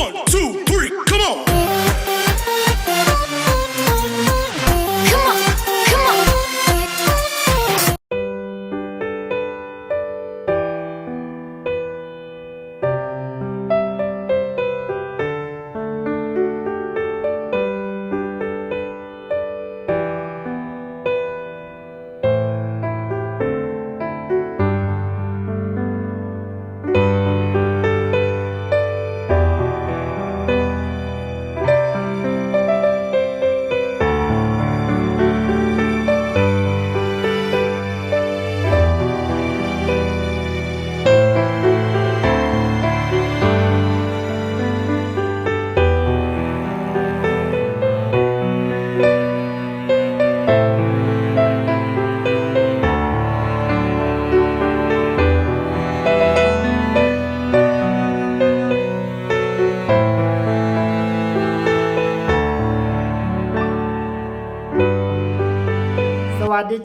One, two,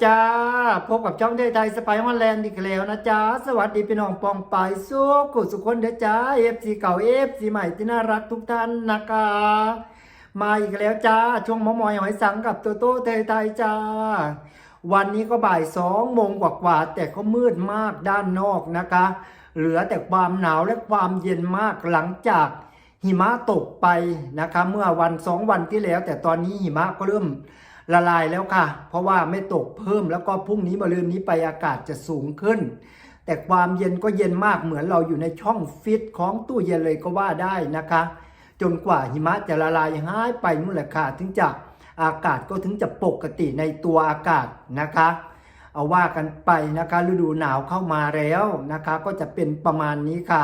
จ้า พบกับช่องเดไทยสไปฮอนแลนด์อีกแล้วนะจ๊ะสวัสดีพี่น้องปองปายสู้กุสุขคนเด้อจ้าเอฟซีเก่าเอฟซีใหม่ที่น่ารักทุกท่านนะคะ มาอีกแล้วจ้า ช่วงหมอมอยหอยสังกับโตโต้เทยไทยจ้า วันนี้ก็บ่ายสองโมงกว่าๆแต่ก็มืดมากด้านนอกนะคะ เหลือแต่ความหนาวและความเย็นมากหลังจากหิมะตกไปนะคะ เมื่อวันสองวันที่แล้ว แต่ตอนนี้หิมะก็เริ่ม ละลายแล้วค่ะ เพราะว่าไม่ตกเพิ่มแล้วก็พรุ่งนี้มะรืนนี้ไปอากาศจะสูงขึ้น แต่ความเย็นก็เย็นมากเหมือนเราอยู่ในช่องฟิตของตู้เย็นเลยก็ว่าได้นะคะ จนกว่าหิมะจะละลายหายไปนู่นแหละค่ะถึงจะอากาศก็ถึงจะปกติในตัวอากาศนะคะ เอาว่ากันไปนะคะฤดูหนาวเข้ามาแล้วนะคะ ก็จะเป็นประมาณนี้ค่ะ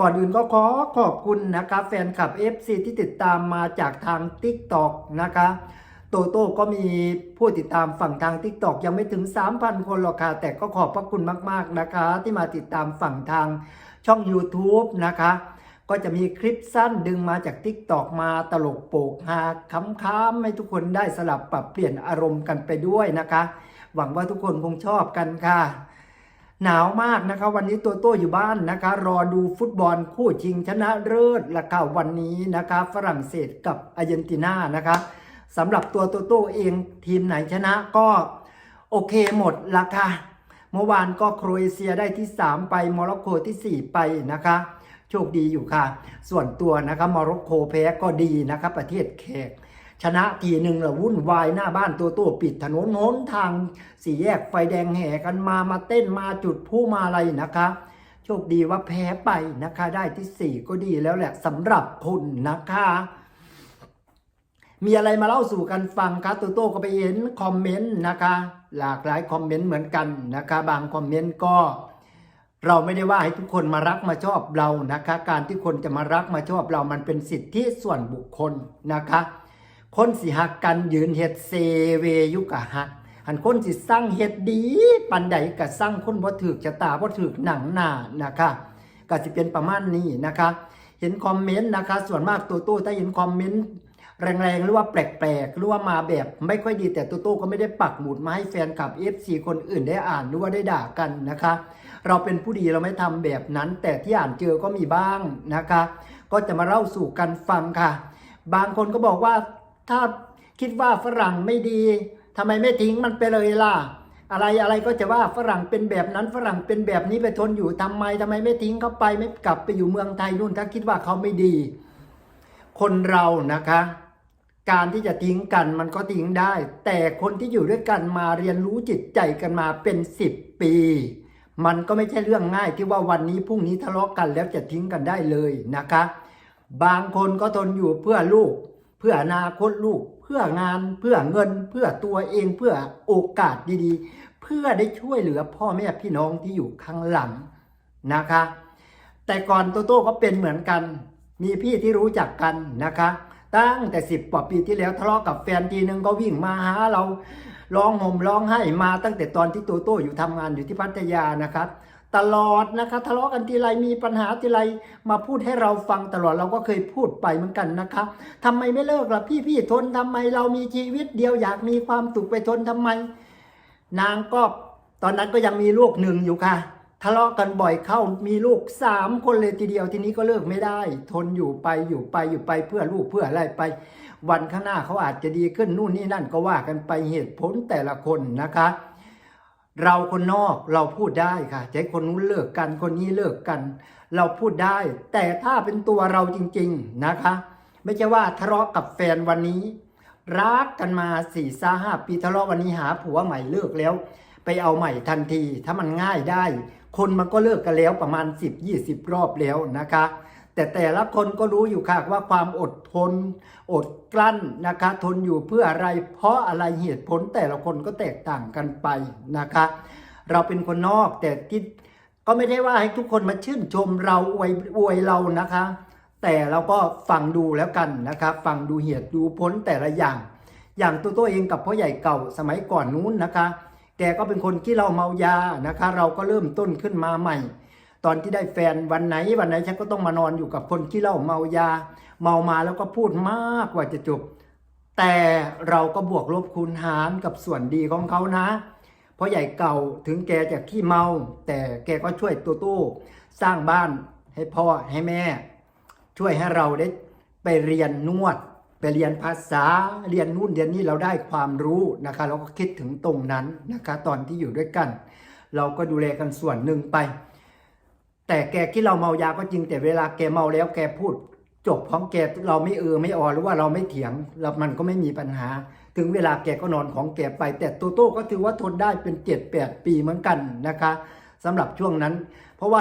ก่อนอื่นก็ขอขอบคุณนะคะแฟนคลับ FC ที่ติดตามมาจากทาง TikTok นะคะ โตโต้ก็มีผู้ติดตามฝั่งทาง TikTok ยังไม่ถึง 3,000 คนหรอกค่ะ แต่ก็ขอบพระคุณมากๆนะคะ ที่มาติดตามฝั่งทางช่อง YouTube นะคะ ก็จะมีคลิปสั้นดึงมาจาก TikTok มาตลกโปกฮาค้ำๆให้ทุกคนได้สลับปรับเปลี่ยนอารมณ์กันไปด้วยนะคะ หวังว่าทุกคนคงชอบกันค่ะหนาวมากนะคะวันนี้ตัวโต้อยู่บ้านนะคะ รอดูฟุตบอลคู่ชิงชนะเลิศละค่ะวันนี้นะคะ ฝรั่งเศสกับอาร์เจนตินานะคะ สำหรับตัวโตโต้เองทีมไหนชนะก็โอเคหมดละค่ะ เมื่อวานก็โครเอเชียได้ที่ 3 ไปโมร็อกโกที่ 4 ไปนะคะ โชคดีอยู่ค่ะ ส่วนตัวนะคะโมร็อกโกแพ้ก็ดีนะคะประเทศแขกชนะทีหนึ่งละวุ่นวายหน้าบ้านตัวโต้ปิดถนนหนทางสี่แยกไฟแดงแห่กันมามาเต้นมาจุดผู้มาอะไรนะคะ โชคดีว่าแพ้ไปนะคะ ได้ที่สี่ก็ดีแล้วแหละสำหรับคุณนะคะ มีอะไรมาเล่าสู่กันฟังครับตัวโต้ก็ไปเห็นคอมเมนต์นะคะ หลากหลายคอมเมนต์เหมือนกันนะคะ บางคอมเมนต์ก็ เราไม่ได้ว่าให้ทุกคนมารักมาชอบเรานะคะ การที่คนจะมารักมาชอบเรามันเป็นสิทธิส่วนบุคคลนะคะ คนสิหักกันยืนเฮ็ดเซเวยุกะหักหันคนสิสร้างเฮ็ดดี ปันใดกะสร้างคนบ่ถือชะตาบ่ถือหนังหน้านะคะก็สิเป็นประมาณนี้นะคะ เห็นคอมเมนต์นะคะ ส่วนมากตัวโต้ถ้าเห็นคอมเมนต์ แรงๆหรือว่าแปลกๆหรือว่ามาแบบไม่ค่อยดีแต่ตัวโต้ก็ไม่ได้ปักหมุดมาให้แฟนคลับ FC คนอื่นได้อ่านหรือว่าได้ด่ากันนะคะ เราเป็นผู้ดีเราไม่ทำแบบนั้น แต่ที่อ่านเจอก็มีบ้างนะคะ ก็จะมาเล่าสู่กันฟังค่ะ บางคนก็บอกว่าถ้าคิดว่าฝรั่งไม่ดีทำไมไม่ทิ้งมันไปเลยล่ะอะไรอะไรก็จะว่าฝรั่งเป็นแบบนั้นฝรั่งเป็นแบบนี้ไปทนอยู่ทำไมทำไมไม่ทิ้งเขาไปไม่กลับไปอยู่เมืองไทยนู่นถ้าคิดว่าเขาไม่ดี คนเรานะคะ การที่จะทิ้งกันมันก็ทิ้งได้ แต่คนที่อยู่ด้วยกันมาเรียนรู้จิตใจกันมาเป็นสิบปี มันก็ไม่ใช่เรื่องง่ายที่ว่าวันนี้พรุ่งนี้ทะเลาะกันแล้วจะทิ้งกันได้เลยนะคะ บางคนก็ทนอยู่เพื่อลูก เพื่ออนาคตลูก เพื่องาน เพื่อเงิน เพื่อตัวเองเพื่อโอกาสดีๆ เพื่อได้ช่วยเหลือพ่อแม่พี่น้องที่อยู่ข้างหลังนะคะ แต่ก่อนโตโต้ก็เป็นเหมือนกัน มีพี่ที่รู้จักกันนะคะ ตั้งแต่สิบกว่าปีที่แล้วทะเลาะกับแฟนทีนึงก็วิ่งมาหาเราร้องห่มร้องไห้มาตั้งแต่ตอนที่โตโต้อยู่ทำงานอยู่ที่พัทยานะครับ ตลอดนะคะทะเลาะกันทีไรมีปัญหาทีไรมาพูดให้เราฟังตลอดเราก็เคยพูดไปเหมือนกันนะคะทำไมไม่เลิกล่ะพี่พี่ทนทำไมเรามีชีวิตเดียวอยากมีความสุขไปทนทำไม นางก็ตอนนั้นก็ยังมีลูกหนึ่งอยู่ค่ะ ทะเลาะกันบ่อยเข้ามีลูกสามคนเลยทีเดียวทีนี้ก็เลิกไม่ได้ ทนอยู่ไปอยู่ไปอยู่ไปเพื่อลูกเพื่ออะไรไป วันข้างหน้าเขาอาจจะดีขึ้นนู่นนี่นั่นก็ว่ากันไปเหตุผลแต่ละคนนะคะ เราคนนอกเราพูดได้ค่ะให้คนนู้นเลิกกันคนนี้เลิกกัน เราพูดได้ แต่ถ้าเป็นตัวเราจริง ๆนะคะ ไม่ใช่ว่าทะเลาะกับแฟนวันนี้ รักกันมาสี่ซาห้าปีทะเลาะวันนี้หาผัวใหม่เลิกแล้ว ไปเอาใหม่ทันทีถ้ามันง่ายได้ คนมันก็เลิกกันแล้วประมาณ 10-20 รอบแล้วนะคะ แต่แต่ละคนก็รู้อยู่ค่ะว่าความอดทน อดกลั้นนะคะ ทนอยู่เพื่ออะไร เพราะอะไรเหตุผลแต่ละคนก็แตกต่างกันไปนะคะ เราเป็นคนนอกแต่ที่ก็ไม่ได้ว่าให้ทุกคนมาชื่นชมเราอวยอวยเรานะคะ แต่เราก็ฟังดูแล้วกันนะคะฟังดูเหตุดูผลแต่ละอย่าง อย่างตัวตัวเองกับพ่อใหญ่เก่าสมัยก่อนนู้นนะคะ แกก็เป็นคนที่เราเมายานะคะ เราก็เริ่มต้นขึ้นมาใหม่ ตอนที่ได้แฟนวันไหนวันไหนฉันก็ต้องมานอนอยู่กับคนที่เล่าเมายา เมามาแล้วก็พูดมากกว่าจะจบ แต่เราก็บวกลบคูณหารกับส่วนดีของเขานะเพราะใหญ่เก่าถึงแกจะขี้เมา แต่แกก็ช่วยตัวตู้สร้างบ้านให้พ่อให้แม่ ช่วยให้เราได้ไปเรียนนวด ไปเรียนภาษาเรียนนู่นเรียนนี่เราได้ความรู้นะคะเราก็คิดถึงตรงนั้นนะคะตอนที่อยู่ด้วยกัน เราก็ดูแลกันส่วนหนึ่งไป แต่แกคิดเราเมายาก็จริงแต่เวลาแกเมาแล้วแกพูด จบของแกเราไม่เออไม่ออหรือว่าเราไม่เถียงแล้วมันก็ไม่มีปัญหา ถึงเวลาแกก็นอนของแกไป แต่โตโต้ก็ถือว่าทนได้เป็นเจ็ดแปดปีเหมือนกันนะคะสำหรับช่วงนั้น เพราะว่า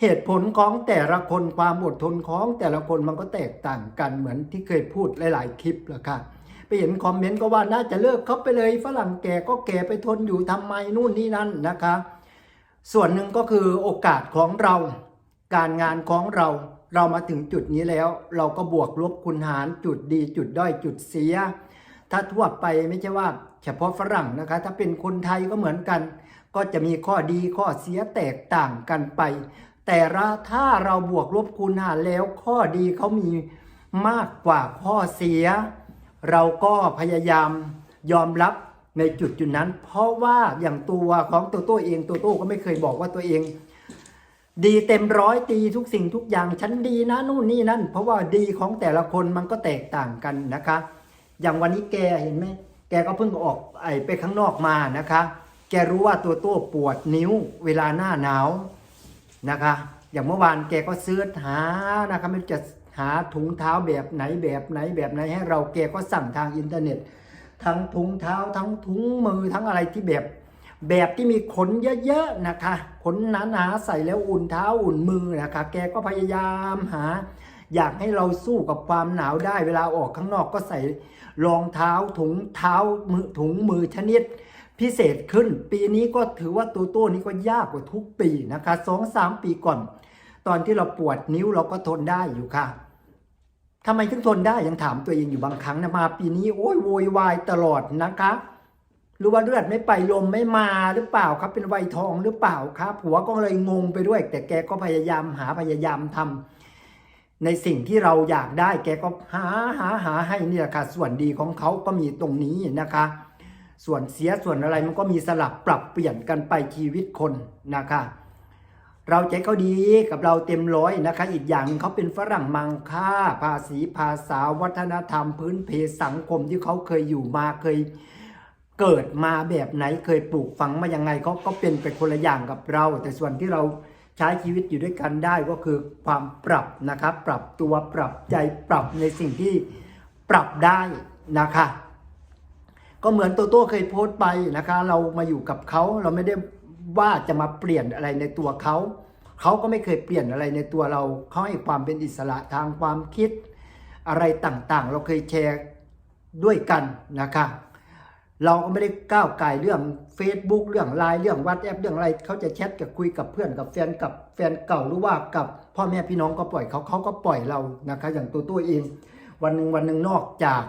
เหตุผลของแต่ละคนความอดทนของแต่ละคนมันก็แตกต่างกันเหมือนที่เคยพูดหลาย ๆ คลิปแหละค่ะไปเห็นคอมเมนต์ก็ว่าน่าจะเลิกเขาไปเลยฝรั่งแก่ก็แก่ไปทนอยู่ทำไมนู่นนี่นั่นนะคะ ส่วนหนึ่งก็คือโอกาสของเรา การงานของเราเรามาถึงจุดนี้แล้ว เราก็บวกลบคูณหารจุดดี จุดด้อยจุดเสีย ถ้าทั่วไปไม่ใช่ว่า เฉพาะฝรั่งนะคะ ถ้าเป็นคนไทยก็เหมือนกัน ก็จะมีข้อดีข้อเสียแตกต่างกันไป แต่ละถ้าเราบวกลบคูณหารแล้วข้อดีเขามีมากกว่าข้อเสีย เราก็พยายามยอมรับในจุดจุดนั้น เพราะว่าอย่างตัวของตัวโต้เองตัวโต้ก็ไม่เคยบอกว่าตัวเอง ดีเต็มร้อยตีทุกสิ่งทุกอย่างฉันดีนะนู่นนี่นั่น เพราะว่าดีของแต่ละคนมันก็แตกต่างกันนะคะ อย่างวันนี้แกเห็นไหมแกก็เพิ่งออกไอไปข้างนอกมานะคะ แกรู้ว่าตัวโต้ปวดนิ้วเวลาหน้าหนาว นะคะ อย่างเมื่อวานแกก็ซื้อหานะคะไม่จะหาถุงเท้าแบบไหนแบบไหนแบบไหนให้เราแกก็สั่งทางอินเทอร์เน็ต ทั้งถุงเท้าทั้งถุงมือทั้งอะไรที่แบบ แบบที่มีขนเยอะๆนะคะขนหนาๆใส่แล้วอุ่นเท้าอุ่นมือนะคะ แกก็พยายามหา อยากให้เราสู้กับความหนาวได้เวลาออกข้างนอกก็ใส่รองเท้าถุงเท้ามือถุงมือชนิด พิเศษขึ้น ปีนี้ก็ถือว่าตัวโต้นี้ก็ยากกว่าทุกปีนะคะสองสามปีก่อน ตอนที่เราปวดนิ้วเราก็ทนได้อยู่ค่ะทำไมถึงทนได้ยังถามตัวเองอยู่บางครั้งนะมา ปีนี้โอ้ยโวยวายตลอดนะคะ หรือว่าเลือดไม่ไปลมไม่มาหรือเปล่าครับ เป็นไวทองหรือเปล่าครับผัวก็เลยงงไปด้วย แต่แกก็พยายามหาพยายามทำในสิ่งที่เราอยากได้ แกก็หาหาหาให้นี่แหละค่ะส่วนดีของเขาก็มีตรงนี้นะคะ ส่วนเสียส่วนอะไรมันก็มีสลับปรับเปลี่ยนกันไปชีวิตคนนะคะ เราใจเขาดีกับเราเต็มร้อยนะคะ อีกอย่างหนึ่งเขาเป็นฝรั่งมังค่า ภาษีภาษาวัฒนธรรมพื้นเพสังคมที่เขาเคยอยู่มาเคยเกิดมาแบบไหนเคยปลูกฝังมายังไงเขาก็เป็นไปคนละอย่างกับเรา แต่ส่วนที่เราใช้ชีวิตอยู่ด้วยกันได้ก็คือความปรับนะครับ ปรับตัวปรับใจปรับในสิ่งที่ปรับได้นะคะ ก็เหมือนโตโต้เคยโพสต์ไปนะคะ เรามาอยู่กับเขาเราไม่ได้ว่าจะมาเปลี่ยนอะไรในตัวเขาเขาก็ไม่เคยเปลี่ยนอะไรในตัวเราเขาให้ความเป็นอิสระทางความคิด อะไรต่างๆ เราเคยแชร์ด้วยกันนะคะเราก็ไม่ได้ก้าวไก่เรื่อง Facebook เรื่องไลน์เรื่องวัดแอปเรื่องอะไรเขาจะแชทกับคุยกับเพื่อนกับแฟนกับแฟนเก่าหรือว่ากับพ่อแม่พี่น้องก็ปล่อยเขาเขาก็ปล่อยเรานะคะ อย่างตัวตัวเอง วันหนึ่งวันหนึ่งนอกจาก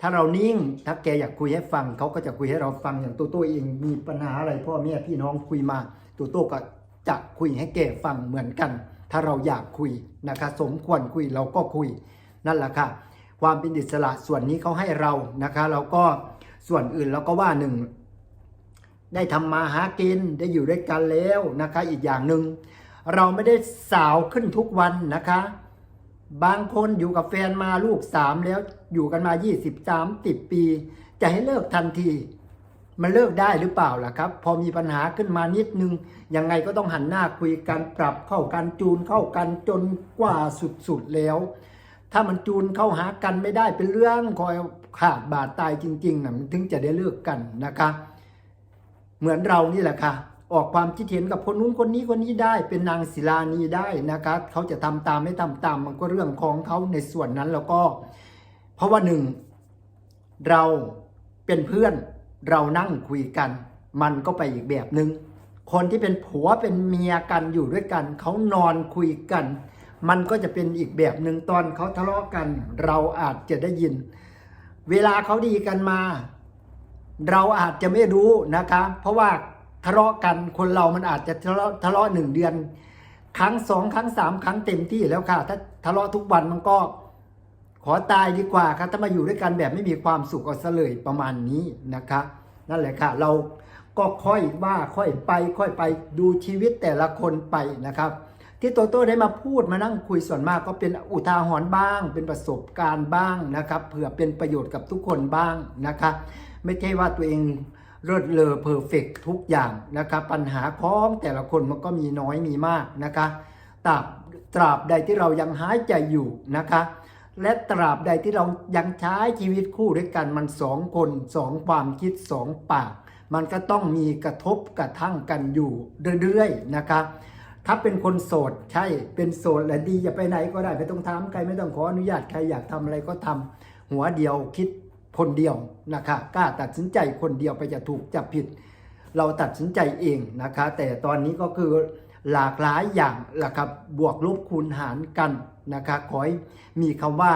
ถ้าเรานิ่ง ถ้าแกอยากคุยให้ฟังเขาก็จะคุยให้เราฟังอย่างตัวตัวเองมีปัญหาอะไรพ่อแม่พี่น้องคุยมา ตัวตัวก็จะคุยให้แกฟังเหมือนกัน ถ้าเราอยากคุยนะคะสมควรคุยเราก็คุยนั่นแหละค่ะ ความเป็นอิสระส่วนนี้เขาให้เรานะคะ เราก็ส่วนอื่นเราก็ว่าหนึ่งได้ทำมาหากินได้อยู่ด้วยกันแล้วนะคะ อีกอย่างหนึ่งเราไม่ได้สาวขึ้นทุกวันนะคะ บางคนอยู่กับแฟนมาลูกสามแล้วอยู่กันมา 20 30 ปี จะให้เลิกทันที มันเลิกได้หรือเปล่าล่ะครับ พอมีปัญหาขึ้นมานิดนึง ยังไงก็ต้องหันหน้าคุยกันปรับเข้ากันจูนเข้ากันจนกว่าสุดๆแล้ว ถ้ามันจูนเข้าหากันไม่ได้เป็นเรื่องคอยขาดบาดตายจริงๆนะมันถึงจะได้เลิกกันนะคะ เหมือนเรานี่แหละค่ะ ออกความคิดเห็นกับคนนู้นคนนี้คนนี้ได้ เป็นนางศิลานีได้นะคะเขาจะทำตามไม่ทำตามมันก็เรื่องของเขาในส่วนนั้นแล้วก็ เพราะว่าหนึ่งเราเป็นเพื่อนเรานั่งคุยกัน มันก็ไปอีกแบบหนึง่งคนที่เป็นผัวเป็นเมียกันอยู่ด้วยกัน เขานอนคุยกัน มันก็จะเป็นอีกแบบหนึ่งตอนเขาทะเลาะกัน เราอาจจะได้ยิน เวลาเขาดีกันมา เราอาจจะไม่รู้นะคะ เพราะว่า ทะเลาะกันคนเรามันอาจจะทะเลาะทะเลาะหนึ่งเดือน ครั้งสองครั้งสามครั้งเต็มที่แล้วค่ะ ถ้าทะเลาะทุกวันมันก็ ขอตายดีกว่าครับถ้ามาอยู่ด้วยกันแบบไม่มีความสุขเอาซะเลยประมาณนี้นะคะ นั่นแหละค่ะ เราก็ค่อยว่าค่อยไป ค่อยไปดูชีวิตแต่ละคนไปนะครับ ที่โตโต้ได้มาพูดมานั่งคุยส่วนมากก็เป็นอุทาหรณ์บ้าง เป็นประสบการณ์บ้างนะครับเผื่อเป็นประโยชน์กับทุกคนบ้างนะคะ ไม่ใช่ว่าตัวเอง เลิศเลอเพอร์เฟกทุกอย่างนะครับปัญหาของแต่ละคนมันก็มีน้อยมีมากนะคะตราบตราบใดที่เรายังหายใจอยู่นะคะและตราบใดที่เรายังใช้ชีวิตคู่ด้วยกันมันสองคนสองความคิดสองปาก มันก็ต้องมีกระทบกระทั่งกันอยู่เรื่อยๆนะคะถ้าเป็นคนโสดใช่เป็นโสดและดีอย่าไปไหนก็ได้ไม่ต้องถามใครไม่ต้องขออนุญาตใครอยากทำอะไรก็ทำหัวเดียวคิด คนเดียวนะคะกล้าตัดสินใจคนเดียวไปจะถูกจะผิด เราตัดสินใจเองนะคะ แต่ตอนนี้ก็คือหลากหลายอย่างแหละครับบวกลบคูณหารกันนะคะขอให้มีคำว่า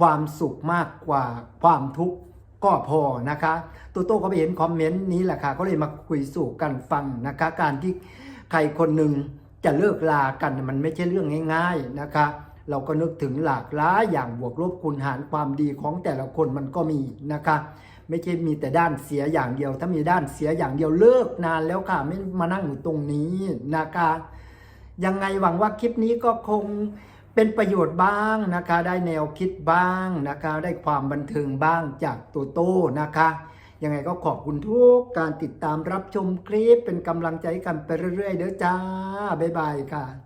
ความสุขมากกว่าความทุกข์ก็พอนะคะตัวโต้ก็ไปเห็นคอมเมนต์นี้แหละค่ะก็เลยมาคุยสู่กันฟังนะคะการที่ใครคนหนึ่งจะเลิกลากันมันไม่ใช่เรื่องง่าย ๆนะคะ เราก็นึกถึงหลากหลายอย่างบวกลบคูณหารความดีของแต่ละคนมันก็มีนะคะ ไม่ใช่มีแต่ด้านเสียอย่างเดียว ถ้ามีด้านเสียอย่างเดียวเลิกนานแล้วค่ะไม่มานั่งอยู่ตรงนี้นะคะยังไงหวังว่าคลิปนี้ก็คงเป็นประโยชน์บ้างนะคะ ได้แนวคิดบ้างนะคะ ได้ความบันเทิงบ้างจากโตโต้นะคะยังไงก็ขอบคุณทุกการติดตามรับชมคลิปเป็นกำลังใจกันไปเรื่อยๆเด้อจ้า บ๊ายบายค่ะ